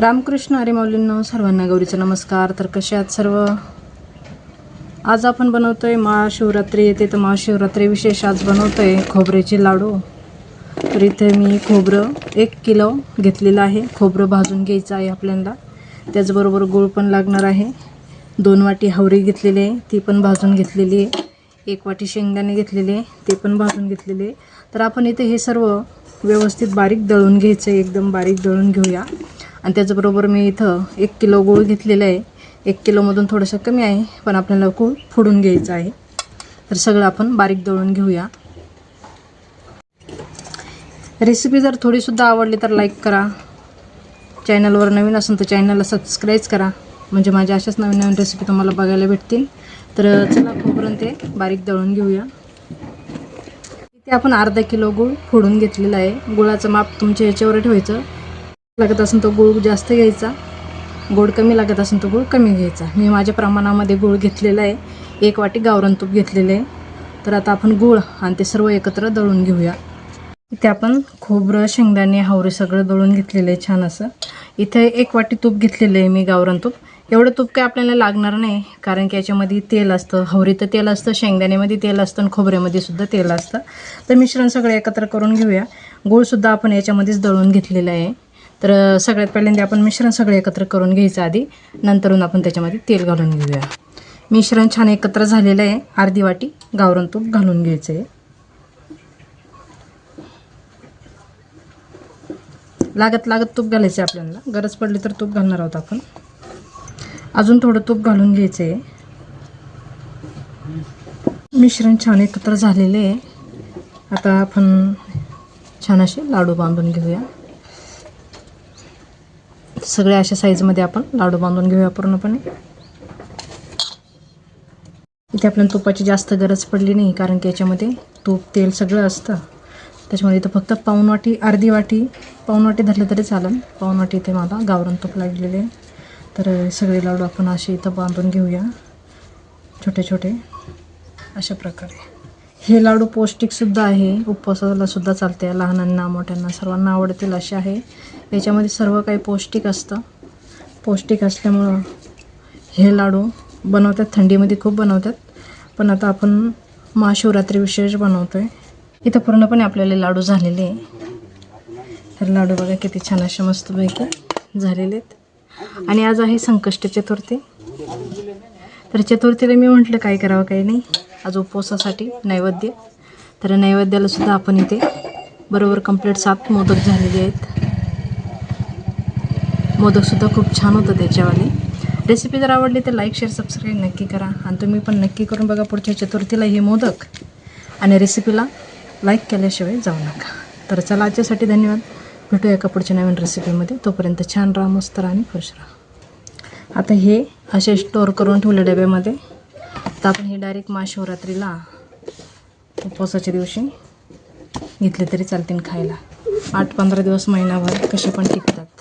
रामकृष्ण हरी सर्वांना गौरीचा नमस्कार. तर कसे आहात सर्व? आज आपण बनवतोय महाशिवरात्री. येते तर महाशिवरात्री विशेष आज बनवतोय खोबऱ्याचे लाडू. तर इथे मी खोबरं एक किलो घेतलेलं आहे. खोबरं भाजून घ्यायचं आहे आपल्याला. त्याचबरोबर गूळ पण लागणार आहे. दोन वाटी हावरी घेतलेली आहे ती पण भाजून घेतलेली आहे. एक वाटी शेंगदाणे घेतलेले आहे ते पण भाजून घेतलेले आहे. तर आपण इथे हे सर्व व्यवस्थित बारीक दळून घ्यायचं आहे. एकदम बारीक दळून घेऊया. आणि त्याचबरोबर मी इथं एक किलो गूळ घेतलेलं आहे. एक किलोमधून थोडंसं कमी आहे पण आपल्याला गूळ फोडून घ्यायचं आहे. तर सगळं आपण बारीक दळून घेऊया. रेसिपी जर थोडीसुद्धा आवडली तर लाईक करा. चॅनलवर नवीन असेल तर चॅनलला सबस्क्राईब करा. म्हणजे माझ्या अशाच नवीन नवीन रेसिपी तुम्हाला बघायला भेटतील. तर चला खोबरं ते बारीक दळून घेऊया. इथे आपण अर्धा किलो गूळ फोडून घेतलेला आहे. गुळाचं माप तुमच्या ह्याच्यावर ठेवायचं. लागत असेल तो गूळ जास्त घ्यायचा. गोड कमी लागत असेल तो गूळ कमी घ्यायचा. मी माझ्या प्रमाणामध्ये गूळ घेतलेला आहे. एक वाटी गावरण तूप घेतलेलं आहे. तर आता आपण गूळ आणि ते सर्व एकत्र दळून घेऊया. इथे आपण खोबरं शेंगदाणे हावरे सगळं दळून घेतलेलं आहे छान असं. इथे एक वाटी तूप घेतलेलं आहे मी गावरण तूप. एवढं तूप काय आपल्याला लागणार नाही कारण की याच्यामध्ये तेल असतं. हवरीतं तेल असतं शेंगदाण्यामध्ये तेल असतं आणि खोबऱ्यामध्ये सुद्धा तेल असतं. तर मिश्रण सगळं एकत्र करून घेऊया. गूळसुद्धा आपण याच्यामध्येच दळून घेतलेलं आहे. तर सगळ्यात पहिल्यांदा आपण मिश्रण सगळं एकत्र करून घ्यायचं आधी. नंतरून आपण त्याच्यामध्ये तेल घालून घेऊया. मिश्रण छान एकत्र झालेलं आहे. अर्धी वाटी गावरण तूप घालून घ्यायचं आहे. लागत लागत तूप घालायचं आहे आपल्याला. गरज पडली तर तूप घालणार आहोत आपण. अजून थोडं तूप घालून घ्यायचं आहे. मिश्रण छान एकत्र झालेले आहे. आता आपण छान असे लाडू बांधून घेऊया. सगळ्या अशा साईजमध्ये आपण लाडू बांधून घेऊया पूर्णपणे. इथे आपल्याला तुपाची जास्त गरज पडली नाही कारण की याच्यामध्ये तूप तेल सगळं असतं. त्याच्यामध्ये इथं फक्त पाऊन वाटी अर्धी वाटी पाऊन वाटी धरलं तरी चालेल. पाऊन वाटी इथे मला गावरान तूप लागलेले आहे. तर सगळे लाडू आपण असे इथं बांधून घेऊया. छोटे छोटे अशा प्रकारे. हे लाडू पौष्टिकसुद्धा आहे. उपवासाला सुद्धा चालते. लहानांना मोठ्यांना सर्वांना आवडतील असे आहे. याच्यामध्ये सर्व काही पौष्टिक असतं. पौष्टिक असल्यामुळं हे लाडू बनवतात. थंडीमध्ये खूप बनवतात. पण आता आपण महाशिवरात्री विशेष बनवतो आहे इथं पूर्णपणे आपल्याला लाडू झालेले आहे. तर लाडू बघा किती छान असे मस्तपैकी झालेले आहेत. आणि आज आहे संकष्ट चतुर्थी. तर चतुर्थीला मी म्हटलं काय करावं काही नाही. आज उपवासासाठी नैवेद्य. तर नैवेद्याला सुद्धा आपण इथे बरोबर कंप्लीट सात मोदक झालेले आहेत. मोदकसुद्धा खूप छान होतं त्याच्यावाले. रेसिपी जर आवडली तर लाईक शेअर सबस्क्राईब नक्की करा. आणि तुम्ही पण नक्की करून बघा पुढच्या चतुर्थीला हे मोदक. आणि रेसिपीला लाईक केल्याशिवाय जाऊ नका. तर चला आजच्यासाठी धन्यवाद. भेटूया एका पुढच्या नवीन रेसिपीमध्ये तोपर्यंत छान राहा मस्त राहा आणि खुश राहा. आता हे असे स्टोअर करून ठेवले डब्यामध्ये. तर आपण हे डायरेक्ट महाशिवरात्रीला उपवासाच्या दिवशी घेतले तरी चालतील खायला. आठ पंधरा दिवस महिनाभर कसे पण टिकतात.